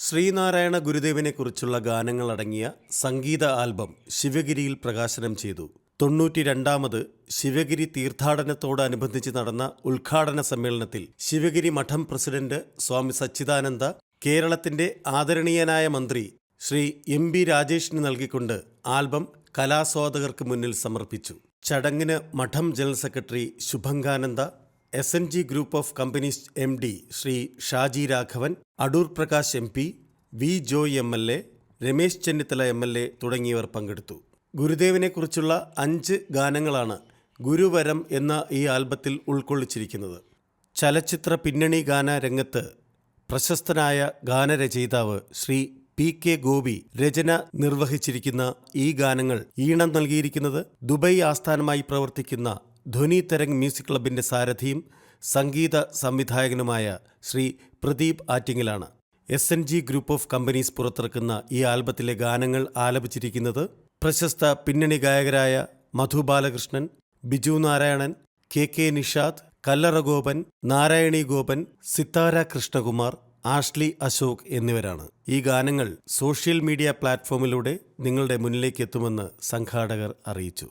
ശ്രീനാരായണ ഗുരുദേവിനെക്കുറിച്ചുള്ള ഗാനങ്ങളടങ്ങിയ സംഗീത album ശിവഗിരിയിൽ പ്രകാശനം ചെയ്തു. തൊണ്ണൂറ്റി രണ്ടാമത് ശിവഗിരി തീർത്ഥാടനത്തോടനുബന്ധിച്ച് നടന്ന ഉദ്ഘാടന സമ്മേളനത്തിൽ ശിവഗിരി മഠം പ്രസിഡന്റ് സ്വാമി സച്ചിദാനന്ദ കേരളത്തിന്റെ ആദരണീയനായ മന്ത്രി ശ്രീ എം ബി രാജേഷിന് നൽകിക്കൊണ്ട് ആൽബം കലാസ്വാദകർക്ക് മുന്നിൽ സമർപ്പിച്ചു. ചടങ്ങിന് മഠം general secretary Shubhangananda S N G group of companies M D Sri Shaji Raghavan Adoor Prakash M P V Joy M L A Ramesh Chennithala M L A തുടങ്ങിയവർ പങ്കെടുത്തു. ഗുരുദേവനെക്കുറിച്ചുള്ള അഞ്ച് ഗാനങ്ങളാണ് ഗുരുവരം എന്ന ഈ ആൽബത്തിൽ ഉൾക്കൊള്ളിച്ചിരിക്കുന്നത്. ചലച്ചിത്ര പിന്നണി ഗാന രംഗത്ത് പ്രശസ്തനായ ഗാനരചയിതാവ് ശ്രീ പി കെ ഗോപി രചന നിർവഹിച്ചിരിക്കുന്ന ഈ ഗാനങ്ങൾ ഈണം നൽകിയിരിക്കുന്നത് ദുബൈ ആസ്ഥാനമായി പ്രവർത്തിക്കുന്ന ധ്വനി തരംഗ് മ്യൂസിക് ക്ലബിന്റെ സാരഥിയും സംഗീത സംവിധായകനുമായ Shri Pradeep ആറ്റിങ്ങിലാണ്. S N G group of companies പുറത്തിറക്കുന്ന ഈ ആൽബത്തിലെ ഗാനങ്ങൾ ആലപിച്ചിരിക്കുന്നത് പ്രശസ്ത പിന്നണി ഗായകരായ Madhu Balakrishnan Biju Narayanan K K Nishad Kallara Gopan Narayani Gopan Sithara Krishnakumar Ashley Ashok എന്നിവരാണ്. ഈ ഗാനങ്ങൾ സോഷ്യൽ മീഡിയ പ്ലാറ്റ്ഫോമിലൂടെ നിങ്ങളുടെ മുന്നിലേക്ക് എത്തുമെന്ന് സംഘാടകർ അറിയിച്ചു.